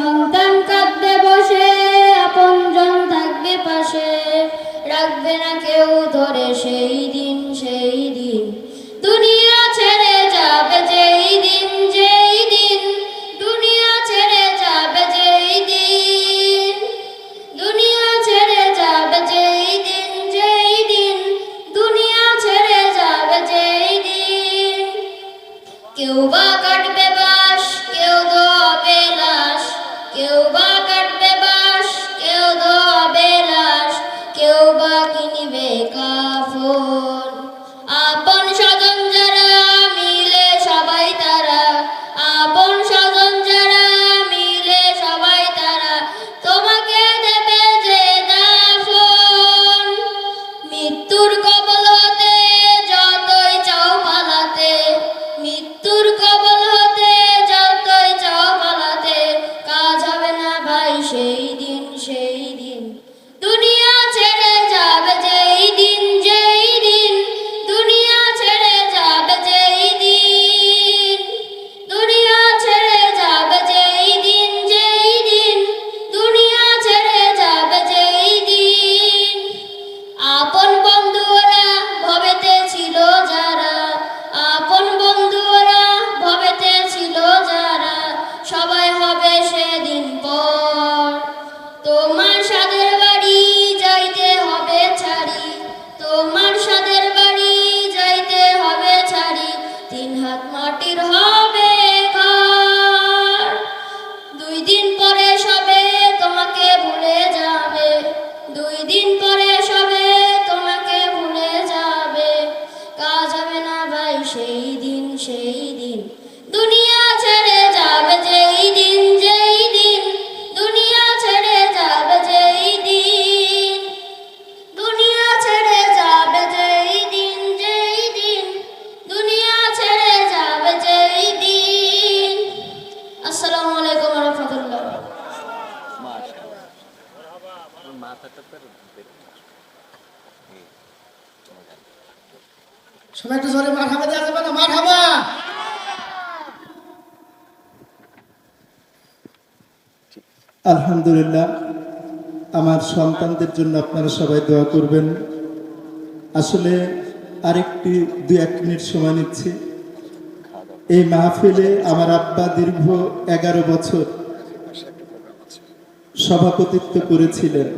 সন্তান কাঁদবে বসে আপনজন থাকবে পাশে। রাখবে না কেউ ধরে সেই দিন সেই দিন। দুনিয়া ছেড়ে যাবে যেই দিন যেই দিন। দুনিয়া ছেড়ে যেই দিন। দুনিয়া ছেড়ে যেই দিন যেই দিন। দুনিয়া ছেড়ে যেই দিন। কেউ বা সেই সেই দিন। দুনিয়া ছেড়ে যাবে যেই দিন যেই দিন। দুনিয়া ছেড়ে যাবে যেই দিন। দুনিয়া ছেড়ে যাবে যেই দিন যেই দিন। দুনিয়া ছেড়ে যাবে যেই দিন। আসসালামু আলাইকুম রহমতুল্লাহ। মাথাটা সবাই একটু জোরে মার হাবা দেওয়া না, মার আলহামদুলিল্লাহ, আমার সন্তানদের জন্য আপনারা সবাই দোয়া করবেন। আসলে আরেকটি দু এক মিনিট সময় নিচ্ছি। এই মাহফিলে আমার আব্বা দীর্ঘ এগারো বছর সভাপতিত্ব করেছিলেন।